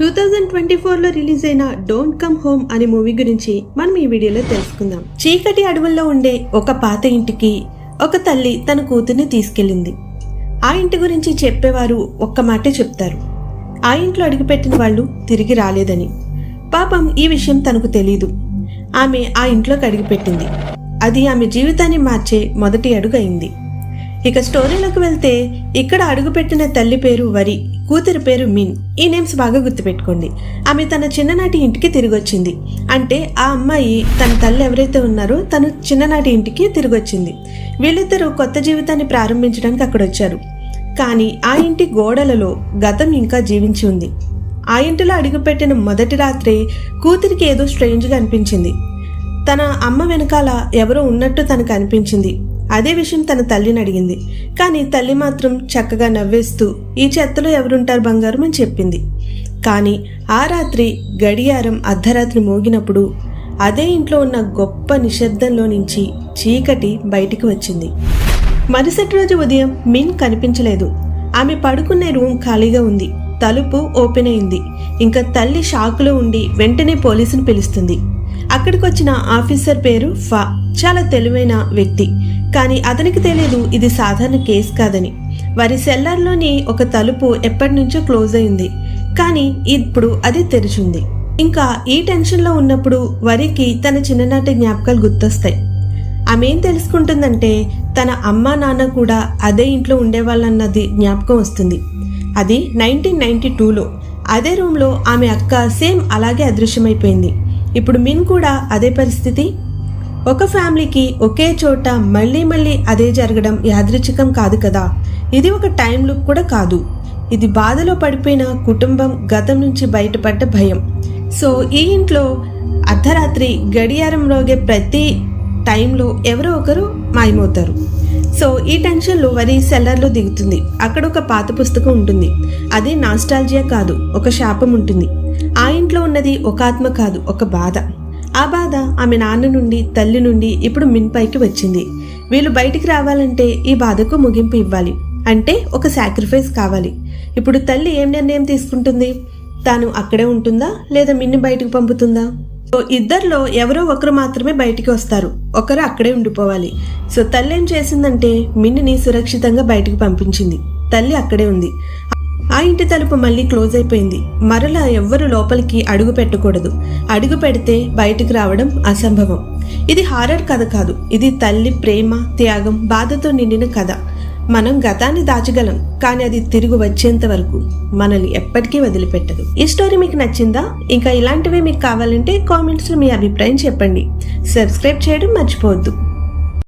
Two thousand twenty ఫోర్లో release అయిన don't come home అనే మూవీ గురించి మనం ఈ వీడియోలో తెలుసుకుందాం. చీకటి అడవుల్లో ఉండే ఒక పాత ఇంటికి ఒక తల్లి తన కూతుర్ని తీసుకెళ్ళింది. ఆ ఇంటి గురించి చెప్పేవారు ఒక్క మాటే చెప్తారు. ఆ ఇంట్లో అడుగుపెట్టిన వాళ్ళు తిరిగి రాలేదని. పాపం ఈ విషయం తనకు తెలీదు. ఆమె ఆ ఇంట్లోకి అడుగుపెట్టింది. అది ఆమె జీవితాన్ని మార్చే మొదటి అడుగు అయింది. ఇక స్టోరీలోకి వెళ్తే ఇక్కడ అడుగుపెట్టిన తల్లి పేరు వరి. కూతురి పేరు మిన్. ఈ నేమ్స్ బాగా గుర్తుపెట్టుకోండి. ఆమె తన చిన్ననాటి ఇంటికి తిరిగి వచ్చింది అంటే ఆ అమ్మాయి తన తల్లి ఎవరైతే ఉన్నారో తను చిన్ననాటి ఇంటికి తిరిగి వచ్చింది వీళ్ళిద్దరూ కొత్త జీవితాన్ని ప్రారంభించడానికి అక్కడ వచ్చారు కానీ ఆ ఇంటి గోడలలో గతం ఇంకా జీవించి ఉంది. ఆ ఇంటిలో అడుగుపెట్టిన మొదటి రాత్రే కూతురికి ఏదో స్ట్రేంజ్గా అనిపించింది. తన అమ్మ వెనకాల ఎవరో ఉన్నట్టు తనకు అనిపించింది. అదే విషయం తన తల్లిని అడిగింది. కానీ తల్లి మాత్రం చక్కగా నవ్వేస్తూ ఈ చెత్తలో ఎవరుంటారు బంగారం? అని చెప్పింది. కానీ ఆ రాత్రి గడియారం అర్ధరాత్రి మోగినప్పుడు అదే ఇంట్లో ఉన్న గొప్ప నిశ్శబ్దంలో నుంచి చీకటి బయటికి వచ్చింది. మరుసటి రోజు ఉదయం మిన్ కనిపించలేదు. ఆమె పడుకునే రూమ్ ఖాళీగా ఉంది. తలుపు ఓపెన్ అయింది. ఇంకా తల్లి షాకులో ఉండి వెంటనే పోలీసును పిలుస్తుంది. అక్కడికి వచ్చిన ఆఫీసర్ పేరు ఫా. చాలా తెలివైన వ్యక్తి. కానీ అతనికి తెలియదు ఇది సాధారణ కేసు కాదని. వారి సెల్లార్లోని ఒక తలుపు ఎప్పటి నుంచో క్లోజ్ అయింది. కానీ ఇప్పుడు అది తెరిచింది. ఇంకా ఈ టెన్షన్లో ఉన్నప్పుడు వరికి తన చిన్ననాటి జ్ఞాపకాలు గుర్తొస్తాయి. ఆమె ఏం తెలుసుకుంటుందంటే తన అమ్మ నాన్న కూడా అదే ఇంట్లో ఉండేవాళ్ళన్నది జ్ఞాపకం వస్తుంది. అది నైన్టీన్ నైన్టీ టూలో. అదే రూమ్లో ఆమె అక్క సేమ్ అలాగే అదృశ్యమైపోయింది. ఇప్పుడు మిన్ కూడా అదే పరిస్థితి. ఒక ఫ్యామిలీకి ఒకే చోట మళ్ళీ మళ్ళీ అదే జరగడం యాదృచ్ఛికం కాదు కదా. ఇది ఒక టైం లుక్ కూడా కాదు. ఇది బాధలో పడిపోయిన కుటుంబం గతం నుంచి బయటపడ్డ భయం. సో ఈ ఇంట్లో అర్ధరాత్రి గడియారం రోగే ప్రతి టైంలో ఎవరో ఒకరు మాయమవుతారు. సో ఈ టెన్షన్లో వరి సెల్లర్లో దిగుతుంది. అక్కడ ఒక పాత పుస్తకం ఉంటుంది. అది నాస్టాలజియా కాదు ఒక శాపం ఉంటుంది. ఆ ఇంట్లో ఉన్నది ఒక ఆత్మ కాదు ఒక బాధ. ఆ బాధ ఆమె నాన్న నుండి తల్లి నుండి ఇప్పుడు మిన్ పైకి వచ్చింది. వీళ్ళు బయటికి రావాలంటే ఈ బాధకు ముగింపు ఇవ్వాలి. అంటే ఒక సాక్రిఫైస్ కావాలి. ఇప్పుడు తల్లి ఏం నిర్ణయం తీసుకుంటుంది? తాను అక్కడే ఉంటుందా? లేదా మిన్ని బయటకు పంపుతుందా? సో ఇద్దరిలో ఎవరో ఒకరు మాత్రమే బయటికి వస్తారు. ఒకరు అక్కడే ఉండిపోవాలి. సో తల్లి ఏం చేసిందంటే మిన్నిని సురక్షితంగా బయటికి పంపించింది. తల్లి అక్కడే ఉంది. ఆ ఇంటి తలుపు మళ్ళీ క్లోజ్ అయిపోయింది. మరలా ఎవ్వరు లోపలికి అడుగు పెట్టకూడదు. అడుగు పెడితే బయటికి రావడం అసంభవం. ఇది హారర్ కథ కాదు. ఇది తల్లి ప్రేమ త్యాగం బాధతో నిండిన కథ. మనం గతాన్ని దాచగలం కానీ అది తిరిగి వచ్చేంత వరకు మనల్ని ఎప్పటికీ వదిలిపెట్టదు. ఈ స్టోరీ మీకు నచ్చిందా? ఇంకా ఇలాంటివే మీకు కావాలంటే కామెంట్స్లో మీ అభిప్రాయం చెప్పండి. సబ్స్క్రైబ్ చేయడం మర్చిపోవద్దు.